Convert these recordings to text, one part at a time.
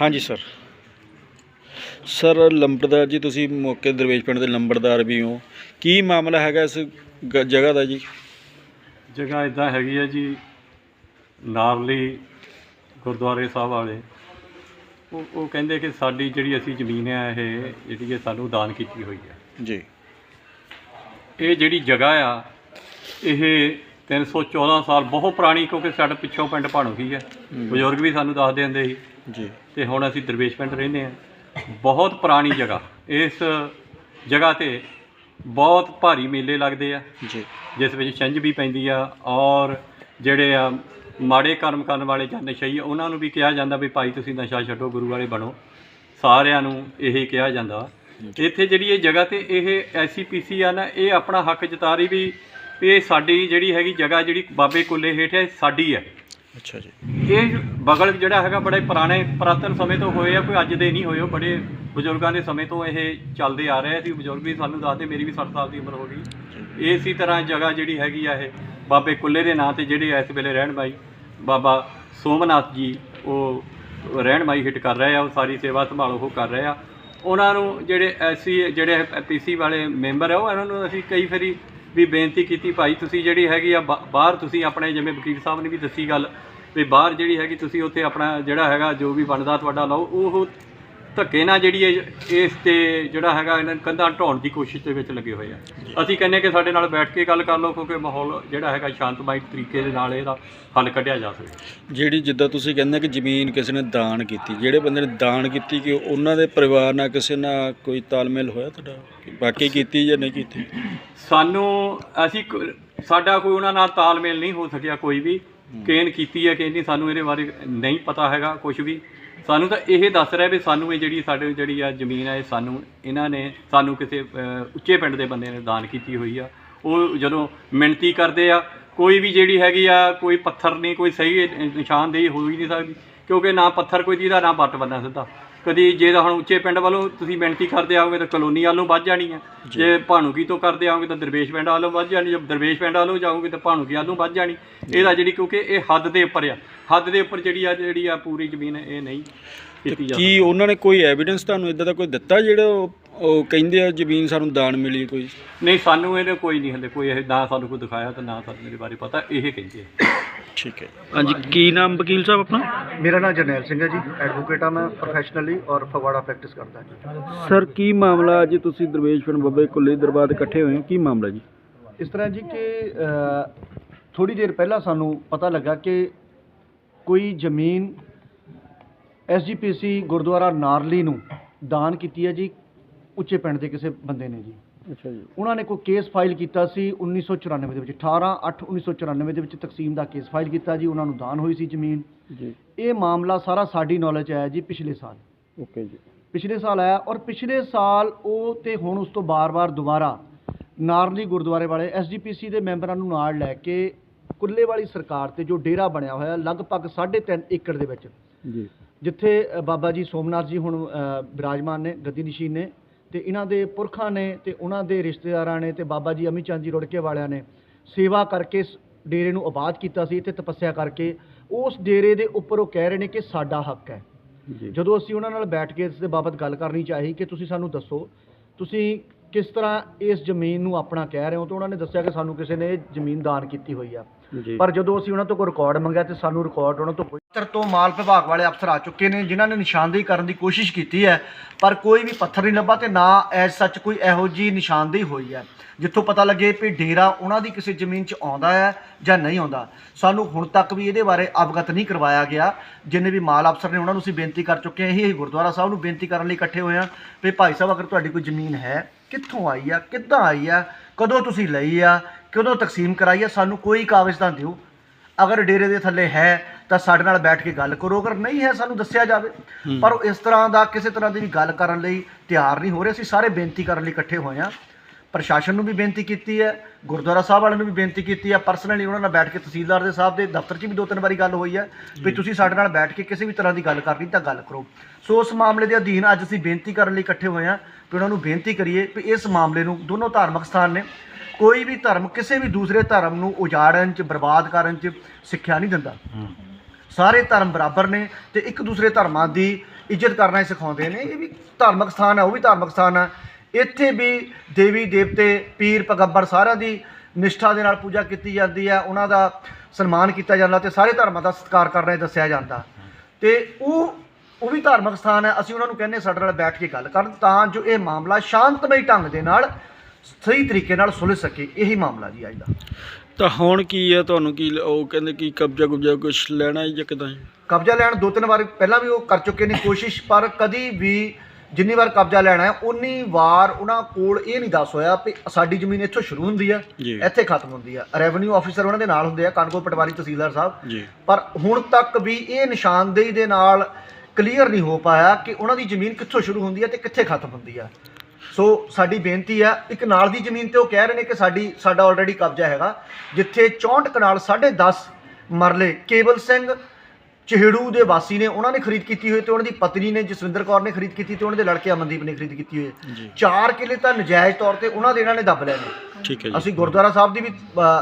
ਹਾਂਜੀ sir sir ਲੰਬੜਦਾਰ ਜੀ ਤੁਸੀਂ ਮੌਕੇ ਦਰਵੇਸ਼ ਪਿੰਡ ਦੇ ਲੰਬੜਦਾਰ ਵੀ ਹੋ। ਕੀ ਮਾਮਲਾ ਹੈਗਾ ਇਸ ਗ- ਜਗ੍ਹਾ ਦਾ ਜੀ? ਜਗ੍ਹਾ ਇਦਾਂ ਹੈਗੀ ਹੈ ਜੀ ਨਾਰਲੀ ਗੁਰਦੁਆਰੇ ਸਾਹਿਬ ਵਾਲੇ। ਉਹ ਉਹ ਕਹਿੰਦੇ ਕਿ ਸਾਡੀ ਜਿਹੜੀ ਅਸੀਂ ਜ਼ਮੀਨ ਹੈ ਇਹ ਜਿਹੜੀ ਹੈ ਸਾਨੂੰ ਦਾਨ ਕੀਤੀ ਹੋਈ ਹੈ ਜੀ। ਇਹ ਜਿਹੜੀ ਜਗ੍ਹਾ ਆ ਇਹ 314 ਸਾਲ ਬਹੁਤ ਪੁਰਾਣੀ ਕਿਉਂਕਿ ਸਾਡੇ ਪਿੱਛੋਂ ਪਿੰਡ ਭਾਣੋ ਹੀ ਹੈ। ਬਜ਼ੁਰਗ ਵੀ ਸਾਨੂੰ ਦੱਸਦੇ ਹੁੰਦੇ ਸੀ। ਜੀ। ਤੇ ਹੁਣ ਅਸੀਂ ਦਰਵੇਸ਼ ਪਿੰਡ ਰਹਿੰਦੇ ਆ ਬਹੁਤ ਪੁਰਾਣੀ ਜਗ੍ਹਾ। ਇਸ ਜਗ੍ਹਾ ਤੇ ਬਹੁਤ ਭਾਰੀ ਮੇਲੇ ਲੱਗਦੇ ਆ। ਜੀ। ਜਿਸ ਵਿੱਚ ਛੰਝ ਵੀ ਪੈਂਦੀ ਆ ਔਰ ਜਿਹੜੇ ਆ ਮਾੜੇ ਕਰਮ ਕਰਨ ਵਾਲੇ ਜਾਂ ਨਸ਼ਈ ਉਹਨਾਂ ਨੂੰ ਵੀ ਕਿਹਾ ਜਾਂਦਾ ਵੀ ਭਾਈ ਤੁਸੀਂ ਨਸ਼ਾ ਛੱਡੋ ਗੁਰੂ ਵਾਲੇ ਬਣੋ। ਸਾਰਿਆਂ ਨੂੰ ਇਹ ਕਿਹਾ ਜਾਂਦਾ। ਇੱਥੇ ਜਿਹੜੀ ਇਹ ਜਗ੍ਹਾ ਤੇ ਇਹ ਐਸਸੀਪੀਸੀ ਆ ਨਾ ਇਹ ਆਪਣਾ ਹੱਕ ਜਤਾ ਰਹੀ ਵੀ ਇਹ ਸਾਡੀ ਜਿਹੜੀ ਹੈਗੀ ਜਗ੍ਹਾ ਜਿਹੜੀ ਬਾਬੇ ਕੁੱਲੇ ਹੇਠ ਹੈ ਸਾਡੀ ਹੈ। ਅੱਛਾ ਜੀ। ਇਹ ਬਗਲ ਜਿਹੜਾ ਹੈਗਾ ਬੜੇ ਪੁਰਾਣੇ ਪੁਰਾਤਨ ਸਮੇਂ ਤੋਂ ਹੋਏ ਆ ਕੋਈ ਅੱਜ ਦੇ ਨਹੀਂ ਹੋਏ ਉਹ ਬੜੇ ਬਜ਼ੁਰਗਾਂ ਦੇ ਸਮੇਂ ਤੋਂ ਇਹ ਚੱਲਦੇ ਆ ਰਹੇ ਸੀ ਬਜ਼ੁਰਗ ਵੀ ਸਾਨੂੰ ਦੱਸਦੇ ਮੇਰੀ ਵੀ 60 ਸਾਲ ਦੀ ਉਮਰ ਹੋ ਗਈ। ਇਸੇ ਤਰ੍ਹਾਂ ਜਗ੍ਹਾ ਜਿਹੜੀ ਹੈਗੀ ਆ ਇਹ ਬਾਬੇ ਕੁੱਲੇ ਦੇ ਨਾਂ ਤੇ ਜਿਹੜੇ ਇਸ ਵੇਲੇ ਰਹਿਣ ਬਾਈ ਬਾਬਾ ਸੋਮਨਾਥ ਜੀ ਉਹ ਰਹਿਣ ਬਾਈ ਹਿੱਟ ਕਰ ਰਹੇ ਆ ਉਹ ਸਾਰੀ ਸੇਵਾ ਸੰਭਾਲ ਉਹ ਕਰ ਰਹੇ ਆ। ਉਹਨਾਂ ਨੂੰ ਜਿਹੜੇ ਐਸੀ ਜਿਹੜੇ ਪੀਸੀ ਵਾਲੇ ਮੈਂਬਰ ਆ ਉਹ ਇਹਨਾਂ ਨੂੰ ਅਸੀਂ ਕਈ ਫਰੀ ਵੀ ਬੇਨਤੀ ਕੀਤੀ ਭਾਈ, ਤੁਸੀਂ ਜਿਹੜੀ ਹੈਗੀ ਆ ਬਾ- ਬਾਹਰ ਤੁਸੀਂ ਆਪਣੇ, ਜਿਵੇਂ ਵਕੀਲ ਸਾਹਿਬ ਨੇ ਵੀ ਦੱਸੀ ਗੱਲ, ਵੀ ਬਾਹਰ ਜਿਹੜੀ ਹੈਗੀ ਤੁਸੀਂ ਉੱਥੇ ਆਪਣਾ ਜਿਹੜਾ ਹੈਗਾ ਜੋ ਵੀ ਬਣਦਾ ਤੁਹਾਡਾ ਲਓ, ਉਹ ਧੱਕੇ ਨਾਲ ਜਿਹੜੀ ਇਹ ਇਸ ਤੇ ਜਿਹੜਾ ਹੈਗਾ ਇਹਨਾਂ ਨੂੰ ਕੰਧਾਂ ਢਾਉਣ ਦੀ ਕੋਸ਼ਿਸ਼ ਦੇ ਵਿੱਚ ਲੱਗੇ ਹੋਏ ਆ। ਅਸੀਂ ਕਹਿੰਦੇ ਕਿ ਸਾਡੇ ਨਾਲ ਬੈਠ ਕੇ ਗੱਲ ਕਰ ਲਓ ਕਿਉਂਕਿ ਮਾਹੌਲ ਜਿਹੜਾ ਹੈਗਾ ਸ਼ਾਂਤਮਈ ਤਰੀਕੇ ਦੇ ਨਾਲ ਇਹਦਾ ਹੱਲ ਕੱਢਿਆ ਜਾ ਸਕੇ। ਜਿਹੜੀ ਜਿੱਦਾਂ ਤੁਸੀਂ ਕਹਿੰਦੇ ਕਿ ਜ਼ਮੀਨ ਕਿਸੇ ਨੇ ਦਾਨ ਕੀਤੀ ਜਿਹੜੇ ਬੰਦੇ ਨੇ ਦਾਨ ਕੀਤੀ ਕਿ ਉਹਨਾਂ ਦੇ ਪਰਿਵਾਰ ਨਾਲ ਕਿਸੇ ਨਾਲ ਕੋਈ ਤਾਲਮੇਲ ਹੋਇਆ ਤੁਹਾਡਾ? ਕਿ ਬਾਕੀ ਕੀਤੀ ਜਾਂ ਨਹੀਂ ਕੀਤੀ? ਸਾਨੂੰ ਅਸੀਂ ਕ- ਸਾਡਾ ਕੋਈ ਉਹਨਾਂ ਨਾਲ ਤਾਲਮੇਲ ਨਹੀਂ ਹੋ ਸਕਿਆ ਕੋਈ ਵੀ। ਕੇਨ ਕੀਤੀ ਹੈ ਕਿ ਨਹੀਂ, ਸਾਨੂੰ ਇਹਦੇ ਬਾਰੇ ਨਹੀਂ ਪਤਾ ਹੈਗਾ ਕੁਝ ਵੀ। ਸਾਨੂੰ ਤਾਂ ਇਹ ਦੱਸ ਰਿਹਾ ਵੀ ਸਾਨੂੰ ਇਹ ਜਿਹੜੀ ਸਾਡੇ ਜਿਹੜੀ ਆ ਜ਼ਮੀਨ ਹੈ ਇਹ ਸਾਨੂੰ, ਇਹਨਾਂ ਨੇ ਸਾਨੂੰ ਕਿਸੇ ਉੱਚੇ ਪਿੰਡ ਦੇ ਬੰਦੇ ਨੇ ਦਾਨ ਕੀਤੀ ਹੋਈ ਆ। ਉਹ ਜਦੋਂ ਮਿਣਤੀ ਕਰਦੇ ਆ, ਕੋਈ ਵੀ ਜਿਹੜੀ ਹੈਗੀ ਆ, ਕੋਈ ਪੱਥਰ ਨਹੀਂ, ਕੋਈ ਸਹੀ ਨਿਸ਼ਾਨਦੇਹੀ ਹੋ ਹੀ ਨਹੀਂ ਸਕਦੀ। ਕਿਉਂਕਿ ਨਾ ਪੱਥਰ ਕੋਈ ਦੀਦਾ ਨਾ ਪੱਟ ਬੰਨਾ ਸਿੱਧਾ। ਕਦੀ ਜੇ ਤਾਂ ਹੁਣ ਉੱਚੇ ਪਿੰਡ ਵੱਲੋਂ ਤੁਸੀਂ ਮਿਹਨਤੀ ਕਰਦੇ ਆਓਗੇ ਤਾਂ ਕਲੋਨੀ ਵੱਲੋਂ ਵੱਧ ਜਾਣੀ ਹੈ ਜੇ। ਭਾਣੂਕੀ ਤੋਂ ਕਰਦੇ ਆਓਗੇ ਤਾਂ ਦਰਵੇਸ਼ ਪਿੰਡ ਵੱਲੋਂ ਵੱਧ ਜਾਣੀ ਜੇ ਦਰਵੇਸ਼ ਪਿੰਡ ਵੱਲੋਂ ਜਾਓਗੇ ਤਾਂ ਭਾਣੂਕੀ ਵੱਲੋਂ ਵੱਧ ਜਾਣੀ। ਇਹਦਾ ਜਿਹੜੀ ਕਿਉਂਕਿ ਇਹ ਹੱਦ ਦੇ ਉੱਪਰ ਆ। ਹੱਦ ਦੇ ਉੱਪਰ ਜਿਹੜੀ ਆ ਜਿਹੜੀ ਆ ਪੂਰੀ ਜ਼ਮੀਨ ਇਹ ਨਹੀਂ ਕੀਤੀ ਕੀ ਉਹਨਾਂ ਨੇ ਕੋਈ ਐਵੀਡੈਂਸ ਤੁਹਾਨੂੰ ਇਦਾਂ ਦਾ ਕੋਈ ਦਿੱਤਾ ਜਿਹੜਾ ਉਹ ਉਹ ਕਹਿੰਦੇ ਆ ਜ਼ਮੀਨ ਸਾਨੂੰ ਦਾਨ ਮਿਲੀ ਕੋਈ? ਨਹੀਂ ਸਾਨੂੰ ਇਹਨੇ ਕੋਈ ਨਹੀਂ ਹਲੇ ਕੋਈ ਇਹ ਨਾ ਸਾਨੂੰ ਕੋਈ ਦਿਖਾਇਆ ਤੇ ਨਾ ਸਾਨੂੰ ਇਹਦੇ ਬਾਰੇ ਪਤਾ ਇਹ ਕਹਿੰਦੇ ਆ। ਠੀਕ ਹੈ ਹਾਂਜੀ ਕੀ ਨਾਮ ਵਕੀਲ ਸਾਹਿਬ ਆਪਣਾ? ਮੇਰਾ ਨਾਮ ਜਰਨੈਲ ਸਿੰਘ ਹੈ ਜੀ। ਐਡਵੋਕੇਟ ਆ ਮੈਂ ਪ੍ਰੋਫੈਸ਼ਨਲੀ ਔਰ ਫਗਵਾੜਾ ਪ੍ਰੈਕਟਿਸ ਕਰਦਾ ਜੀ। ਸਰ ਕੀ ਮਾਮਲਾ ਅੱਜ ਤੁਸੀਂ ਦਰਵੇਸ਼ ਪਿੰਡ ਬੱਬੇ ਕੁੱਲੇ ਦਰਬਾਰ ਤੇ ਇਕੱਠੇ ਹੋਏ ਹੋ? ਕੀ ਮਾਮਲਾ ਜੀ? ਇਸ ਤਰ੍ਹਾਂ ਜੀ ਕਿ ਥੋੜੀ ਦੇਰ ਪਹਿਲਾਂ ਸਾਨੂੰ ਪਤਾ ਲੱਗਾ ਕਿ ਕੋਈ ਜ਼ਮੀਨ ਐਸਜੀਪੀਸੀ ਗੁਰਦੁਆਰਾ ਨਾਰਲੀ ਨੂੰ ਦਾਨ ਕੀਤੀ ਹੈ ਜੀ ਉੱਚੇ ਪਿੰਡ ਦੇ ਕਿਸੇ ਬੰਦੇ ਨੇ ਜੀ। ਅੱਛਾ ਜੀ। ਉਹਨਾਂ ਨੇ ਕੋਈ ਕੇਸ ਫਾਈਲ ਕੀਤਾ ਸੀ 1994 ਦੇ ਵਿੱਚ 18 8 1994 ਦੇ ਵਿੱਚ ਤਕਸੀਮ ਦਾ ਕੇਸ ਫਾਈਲ ਕੀਤਾ ਜੀ ਉਹਨਾਂ ਨੂੰ ਦਾਨ ਹੋਈ ਸੀ ਜ਼ਮੀਨ। ਜੀ। ਇਹ ਮਾਮਲਾ ਸਾਰਾ ਸਾਡੀ ਨੌਲੇਜ ਆਇਆ ਜੀ ਪਿਛਲੇ ਸਾਲ। ਓਕੇ ਜੀ। ਪਿਛਲੇ ਸਾਲ ਆਇਆ ਔਰ ਪਿਛਲੇ ਸਾਲ ਉਹ ਤੇ ਹੁਣ ਉਸ ਤੋਂ ਬਾਰ-ਬਾਰ ਦੁਬਾਰਾ ਨਾਰਲੀ ਗੁਰਦੁਆਰੇ ਵਾਲੇ ਐਸਜੀਪੀਸੀ ਦੇ ਮੈਂਬਰਾਂ ਨੂੰ ਨਾਲ ਲੈ ਕੇ ਕੁੱਲੇ ਵਾਲੀ ਸਰਕਾਰ ਤੇ ਜੋ ਡੇਰਾ ਬਣਿਆ ਹੋਇਆ ਲਗਭਗ 3.5 ਏਕੜ ਦੇ ਵਿੱਚ ਜੀ। ਜਿੱਥੇ ਬਾਬਾ ਜੀ ਸੋਮਨਾਥ ਜੀ ਹੁਣ ਬਿਰਾਜਮਾਨ ਨੇ ਗੱਦੀ ਨਸ਼ੀਨ ਨੇ ਤੇ ਇਹਨਾਂ ਦੇ ਪੁਰਖਾਂ ਨੇ ਤੇ ਉਹਨਾਂ ਦੇ ਰਿਸ਼ਤੇਦਾਰਾਂ ਨੇ ਤੇ ਬਾਬਾ ਜੀ ਅਮੀ ਚੰਦ ਜੀ ਰੁੜਕੇ ਵਾਲਿਆਂ ਨੇ ਸੇਵਾ ਕਰਕੇ ਇਸ ਡੇਰੇ ਨੂੰ ਆਬਾਦ ਕੀਤਾ ਸੀ ਤੇ ਤਪੱਸਿਆ ਕਰਕੇ ਉਸ ਡੇਰੇ ਦੇ ਉੱਪਰ ਉਹ ਕਹਿ ਰਹੇ ਨੇ ਕਿ ਸਾਡਾ ਹੱਕ ਹੈ। ਜਦੋਂ ਅਸੀਂ ਉਹਨਾਂ ਨਾਲ ਬੈਠ ਕੇ ਇਸ ਦੇ ਬਾਬਤ ਗੱਲ ਕਰਨੀ ਚਾਹੀ ਕਿ ਤੁਸੀਂ ਸਾਨੂੰ ਦੱਸੋ ਤੁਸੀਂ ਕਿਸ ਤਰ੍ਹਾਂ ਇਸ ਜ਼ਮੀਨ ਨੂੰ ਆਪਣਾ ਕਹਿ ਰਹੇ ਹੋ? ਤਾਂ ਉਹਨਾਂ ਨੇ ਦੱਸਿਆ ਕਿ ਸਾਨੂੰ ਕਿਸੇ ਨੇ ਇਹ ਜ਼ਮੀਨ ਦਾਨ ਕੀਤੀ ਹੋਈ ਆ। ਪਰ ਜਦੋਂ ਅਸੀਂ ਉਹਨਾਂ ਤੋਂ ਕੋਈ ਰਿਕਾਰਡ ਮੰਗਿਆ ਤੇ ਸਾਨੂੰ ਰਿਕਾਰਡ ਉਹਨਾਂ ਤੋਂ ਪੱਥਰ ਤੋਂ ਮਾਲ ਵਿਭਾਗ ਵਾਲੇ ਅਫਸਰ ਆ ਚੁੱਕੇ ਨੇ, ਜਿਨ੍ਹਾਂ ਨੇ ਨਿਸ਼ਾਨਦੇਹੀ ਕਰਨ ਦੀ ਕੋਸ਼ਿਸ਼ ਕੀਤੀ ਹੈ, ਪਰ ਕੋਈ ਵੀ ਪੱਥਰ ਨਹੀਂ ਲੱਭਾ ਤੇ ਨਾ ਐਸ ਸੱਚ ਕੋਈ ਇਹੋ ਜੀ ਨਿਸ਼ਾਨਦੇਹੀ ਹੋਈ ਹੈ। ਜਿੱਥੋਂ ਪਤਾ ਲੱਗੇ ਵੀ ਡੇਰਾ ਉਹਨਾਂ ਦੀ ਕਿਸੇ ਜ਼ਮੀਨ 'ਚ ਆਉਂਦਾ ਹੈ ਜਾਂ ਨਹੀਂ ਆਉਂਦਾ, ਸਾਨੂੰ ਹੁਣ ਤੱਕ ਵੀ ਇਹਦੇ ਬਾਰੇ ਅਵਗਤ ਨਹੀਂ ਕਰਵਾਇਆ ਗਿਆ। ਜਿੰਨੇ ਵੀ ਮਾਲ ਅਫਸਰ ਨੇ ਉਹਨਾਂ ਨੂੰ ਅਸੀਂ ਬੇਨਤੀ ਕਰ ਚੁੱਕੇ ਹਾਂ, ਇਹੀ ਗੁਰਦੁਆਰਾ ਸਾਹਿਬ ਨੂੰ ਬੇਨਤੀ ਕਰਨ ਲਈ ਇਕੱਠੇ ਹੋਏ ਹਾਂ ਵੀ ਭਾਈ ਸਾਹਿਬ, ਅਗਰ ਤੁਹਾਡੀ ਕੋਈ ਜ਼ਮੀਨ ਹੈ, ਕਿੱਥੋਂ ਆਈ ਆ, ਕਿੱਦਾਂ ਆਈ ਆ, ਕਦੋਂ ਤੁਸੀਂ ਲਈ ਆ, ਕਦੋਂ ਤਕਸੀਮ ਕਰਾਈ ਆ, ਸਾਨੂੰ ਕੋਈ ਕਾਗਜ਼ ਤਾਂ ਦਿਓ। ਅਗਰ ਡੇਰੇ ਦੇ ਥੱਲੇ ਹੈ ਤਾਂ ਸਾਡੇ ਨਾਲ ਬੈਠ ਕੇ ਗੱਲ ਕਰੋ ਅਗਰ ਨਹੀਂ ਹੈ ਸਾਨੂੰ ਦੱਸਿਆ ਜਾਵੇ। ਪਰ ਉਹ ਇਸ ਤਰ੍ਹਾਂ ਦਾ ਕਿਸੇ ਤਰ੍ਹਾਂ ਦੀ ਵੀ ਗੱਲ ਕਰਨ ਲਈ ਤਿਆਰ ਨਹੀਂ ਹੋ ਰਹੇ। ਅਸੀਂ ਸਾਰੇ ਬੇਨਤੀ ਕਰਨ ਲਈ ਇਕੱਠੇ ਹੋਏ ਹਾਂ। ਪ੍ਰਸ਼ਾਸਨ ਨੂੰ ਵੀ ਬੇਨਤੀ ਕੀਤੀ ਹੈ ਗੁਰਦੁਆਰਾ ਸਾਹਿਬ ਵਾਲਿਆਂ ਨੂੰ ਵੀ ਬੇਨਤੀ ਕੀਤੀ ਹੈ। ਪਰਸਨਲੀ ਉਹਨਾਂ ਨਾਲ ਬੈਠ ਕੇ ਤਹਿਸੀਲਦਾਰ ਦੇ ਸਾਹਿਬ ਦੇ ਦਫ਼ਤਰ 'ਚ ਵੀ ਦੋ ਤਿੰਨ ਵਾਰੀ ਗੱਲ ਹੋਈ ਹੈ ਵੀ ਤੁਸੀਂ ਸਾਡੇ ਨਾਲ ਬੈਠ ਕੇ ਕਿਸੇ ਵੀ ਤਰ੍ਹਾਂ ਦੀ ਗੱਲ ਕਰਨੀ ਤਾਂ ਗੱਲ ਕਰੋ। ਸੋ ਉਸ ਮਾਮਲੇ ਦੇ ਅਧੀਨ ਅੱਜ ਅਸੀਂ ਬੇਨਤੀ ਕਰਨ ਲਈ ਇਕੱਠੇ ਹੋਏ ਹਾਂ ਵੀ ਉਹਨਾਂ ਨੂੰ ਬੇਨਤੀ ਕਰੀਏ ਵੀ ਇਸ ਮਾਮਲੇ ਨੂੰ ਦੋਨੋਂ ਧਾਰਮਿਕ ਸਥਾਨ ਨੇ। ਕੋਈ ਵੀ ਧਰਮ ਕਿਸੇ ਵੀ ਦੂਸਰੇ ਧਰਮ ਨੂੰ ਉਜਾੜਨ 'ਚ ਬਰਬਾਦ ਕਰਨ 'ਚ ਸਿੱਖਿਆ ਨਹੀਂ ਦਿੰਦਾ। ਸਾਰੇ ਧਰਮ ਬਰਾਬਰ ਨੇ ਤੇ ਇੱਕ ਦੂਸਰੇ ਧਰਮਾਂ ਦੀ ਇੱਜ਼ਤ ਕਰਨਾ ਹੀ ਸਿਖਾਉਂਦੇ ਨੇ। ਇਹ ਵੀ ਧਾਰਮਿਕ ਸਥਾਨ ਹੈ, ਉਹ ਵੀ ਧਾਰਮਿਕ ਸਥਾਨ ਹੈ। ਇੱਥੇ ਵੀ ਦੇਵੀ, ਦੇਵਤੇ, ਪੀਰ, ਪੈਗੰਬਰ ਸਾਰਿਆਂ ਦੀ ਨਿਸ਼ਠਾ ਦੇ ਨਾਲ ਪੂਜਾ ਕੀਤੀ ਜਾਂਦੀ ਹੈ, ਉਹਨਾਂ ਦਾ ਸਨਮਾਨ ਕੀਤਾ ਜਾਂਦਾ ਤੇ ਸਾਰੇ ਧਰਮਾਂ ਦਾ ਸਤਿਕਾਰ ਕਰਨਾ ਦੱਸਿਆ ਜਾਂਦਾ। ਤੇ ਉਹ ਉਹ ਵੀ ਧਾਰਮਿਕ ਸਥਾਨ ਹੈ, ਅਸੀਂ ਉਹਨਾਂ ਨੂੰ ਕਹਿੰਦੇ ਸਾਡੇ ਨਾਲ ਬੈਠ ਕੇ ਗੱਲ ਕਰਨ ਤਾਂ ਜੋ ਇਹ ਮਾਮਲਾ ਸ਼ਾਂਤਮਈ ਢੰਗ ਦੇ ਨਾਲ ਸਹੀ ਤਰੀਕੇ ਨਾਲ ਸੁਲਝ ਸਕੇ ਇਹੀ ਮਾਮਲਾ ਜੀ ਅੱਜ ਦਾ। ਤਾਂ ਹੁਣ ਕੀ ਹੈ ਤੁਹਾਨੂੰ ਕੀ ਉਹ ਕਹਿੰਦੇ ਕੀ ਕਬਜ਼ਾ ਕੁਬਜ਼ਾ ਕੁਝ ਲੈਣਾ ਹੈ ਜਾਂ ਕਿਦਾਂ ਕਬਜ਼ਾ ਲੈਣ ਦੋ ਤਿੰਨ ਵਾਰ ਪਹਿਲਾਂ ਵੀ ਉਹ ਕਰ ਚੁੱਕੇ ਨੇ ਕੋਸ਼ਿਸ਼ ਪਰ ਕਦੀ ਵੀ ਜਿੰਨੀ ਵਾਰ ਕਬਜ਼ਾ ਲੈਣਾ ਹੈ ਉਨੀ ਵਾਰ ਉਹਨਾਂ ਕੋਲ ਇਹ ਨਹੀਂ ਦੱਸ ਹੋਇਆ ਵੀ ਸਾਡੀ ਜ਼ਮੀਨ ਇੱਥੋਂ ਸ਼ੁਰੂ ਹੁੰਦੀ ਆ ਜੀ। ਇੱਥੇ ਖਤਮ ਹੁੰਦੀ ਆ। ਰੈਵਨਿਊ ਆਫੀਸਰ ਉਹਨਾਂ ਦੇ ਨਾਲ ਹੁੰਦੇ ਆ ਕਾਨਗੋ ਪਟਵਾਰੀ ਤਹਿਸੀਲਦਾਰ ਸਾਹਿਬ। ਜੀ। ਪਰ ਹੁਣ ਤੱਕ ਵੀ ਇਹ ਨਿਸ਼ਾਨਦੇਹੀ ਦੇ ਨਾਲ ਕਲੀਅਰ ਨਹੀਂ ਹੋ ਪਾਇਆ ਕਿ ਉਹਨਾਂ ਦੀ ਜ਼ਮੀਨ ਕਿੱਥੋਂ ਸ਼ੁਰੂ ਹੁੰਦੀ ਹੈ ਤੇ ਕਿੱਥੇ ਖਤਮ ਹੁੰਦੀ ਆ। ਸੋ ਸਾਡੀ ਬੇਨਤੀ ਆ ਇੱਕ ਨਾਲ ਦੀ ਜ਼ਮੀਨ ਤੇ ਉਹ ਕਹਿ ਰਹੇ ਨੇ ਕਿ ਸਾਡੀ ਸਾਡਾ ਆਲਰੇਡੀ ਕਬਜ਼ਾ ਹੈਗਾ ਜਿੱਥੇ 64 ਕਨਾਲ 10.5 ਮਰਲੇ ਕੇਵਲ ਸਿੰਘ ਚਿਹੜੂ ਦੇ ਵਾਸੀ ਨੇ ਉਹਨਾਂ ਨੇ ਖਰੀਦ ਕੀਤੀ ਹੋਈ ਤੇ ਉਹਨਾਂ ਦੀ ਪਤਨੀ ਨੇ ਜਸਵਿੰਦਰ ਕੌਰ ਨੇ ਖਰੀਦ ਕੀਤੀ ਤੇ ਉਹਨਾਂ ਦੇ ਲੜਕੇ ਅਮਨਦੀਪ ਨੇ ਖਰੀਦ ਕੀਤੀ ਹੋਈ ਹੈ। ਚਾਰ ਕਿੱਲੇ ਤਾਂ ਨਜਾਇਜ਼ ਤੌਰ ਤੇ ਉਹਨਾਂ ਦੇ ਇਹਨਾਂ ਨੇ ਦੱਬ ਲਏ ਨੇ। ਠੀਕ ਹੈ ਜੀ। ਅਸੀਂ ਗੁਰਦੁਆਰਾ ਸਾਹਿਬ ਦੀ ਵੀ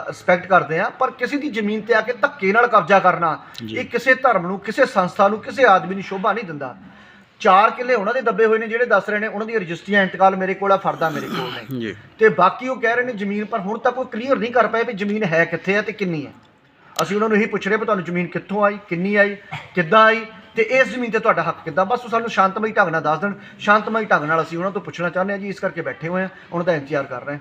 ਰਿਸਪੈਕਟ ਕਰਦੇ ਹਾਂ ਪਰ ਕਿਸੇ ਦੀ ਜ਼ਮੀਨ ਤੇ ਆ ਕੇ ਧੱਕੇ ਨਾਲ ਕਬਜ਼ਾ ਕਰਨਾ। ਇਹ ਕਿਸੇ ਧਰਮ ਨੂੰ ਕਿਸੇ ਸੰਸਥਾ ਨੂੰ ਕਿਸੇ ਆਦਮੀ ਨੂੰ ਸ਼ੋਭਾ ਨਹੀਂ ਦਿੰਦਾ। ਚਾਰ ਕਿੱਲੇ ਉਹਨਾਂ ਦੇ ਦੱਬੇ ਹੋਏ ਨੇ ਜਿਹੜੇ ਦੱਸ ਰਹੇ ਨੇ ਉਹਨਾਂ ਦੀਆਂ ਰਜਿਸਟਰੀਆਂ ਇੰਤਕਾਲ ਮੇਰੇ ਕੋਲ ਆ ਫਰਦਾ ਮੇਰੇ ਕੋਲ ਨੇ। ਜੀ। ਤੇ ਬਾਕੀ ਉਹ ਕਹਿ ਰਹੇ ਨੇ ਜ਼ਮੀਨ ਪਰ ਹੁਣ ਤੱਕ ਕੋਈ ਕਲੀਅਰ ਨਹੀਂ ਕਰ ਪਾਏ ਵੀ ਜ਼ਮੀਨ ਹੈ ਕਿੱਥੇ ਆ ਤੇ ਕਿੰਨੀ ਹੈ ਅਸੀਂ ਉਹਨਾਂ ਨੂੰ ਇਹੀ ਪੁੱਛ ਰਹੇ ਵੀ ਤੁਹਾਨੂੰ ਜ਼ਮੀਨ ਕਿੱਥੋਂ ਆਈ ਕਿੰਨੀ ਆਈ ਕਿੱਦਾਂ ਆਈ ਤੇ ਇਸ ਜ਼ਮੀਨ ਤੇ ਤੁਹਾਡਾ ਹੱਕ ਕਿੱਦਾਂ? ਬਸ ਉਹ ਸਾਨੂੰ ਸ਼ਾਂਤਮਈ ਢੰਗ ਨਾਲ ਦੱਸ ਦੇਣ। ਸ਼ਾਂਤਮਈ ਢੰਗ ਨਾਲ ਅਸੀਂ ਉਹਨਾਂ ਤੋਂ ਪੁੱਛਣਾ ਚਾਹੁੰਦੇ ਹਾਂ ਜੀ ਇਸ ਕਰਕੇ ਬੈਠੇ ਹੋਏ ਹਾਂ ਉਹਨਾਂ ਦਾ ਇੰਤਜ਼ਾਰ ਕਰ ਰਹੇ ਹਾਂ।